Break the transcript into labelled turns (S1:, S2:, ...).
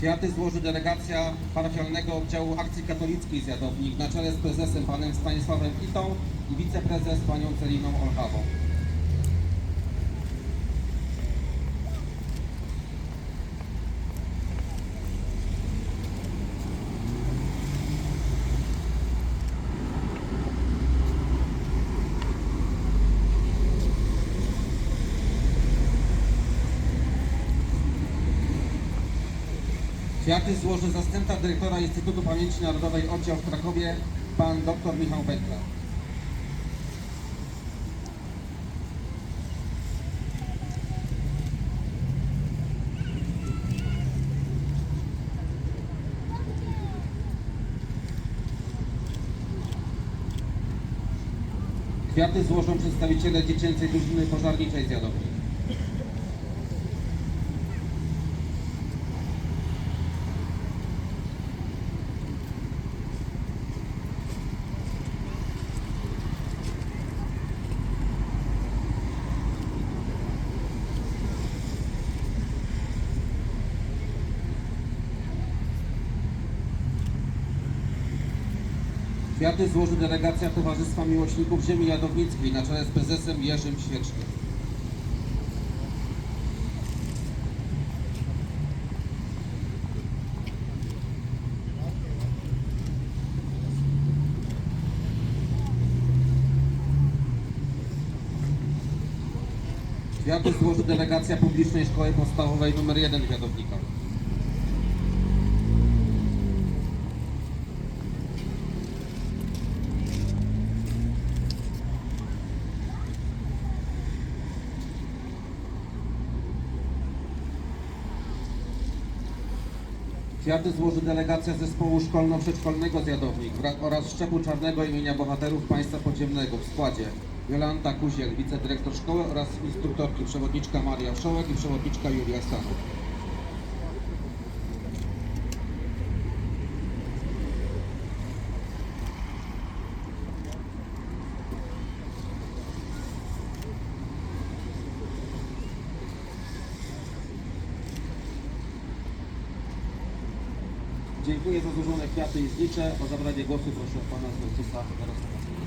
S1: Kwiaty złoży delegacja parafialnego oddziału akcji katolickiej Zjadownik na czele z prezesem panem Stanisławem Itą i wiceprezes panią Celiną Olchawą. Kwiaty złoży zastępca dyrektora Instytutu Pamięci Narodowej oddział w Krakowie pan dr Michał Bekla. Kwiaty złożą przedstawiciele dziecięcej drużyny pożarniczej z Kwiaty złoży delegacja Towarzystwa Miłośników Ziemi Jadownickiej na czele z prezesem Jerzym Świecznym. Kwiaty złoży delegacja Publicznej Szkoły Podstawowej nr 1 w Jadownikach. Kwiaty złoży delegacja zespołu szkolno-przedszkolnego z Jadownik wra- oraz szczepu czarnego imienia bohaterów państwa podziemnego w składzie Jolanta Kuziel, wicedyrektor szkoły oraz instruktorki przewodniczka Maria Wszołek i przewodniczka Julia Stanów. Dziękuję za złożone kwiaty i zliczę. O zabranie głosu proszę pana Związka Jarosława.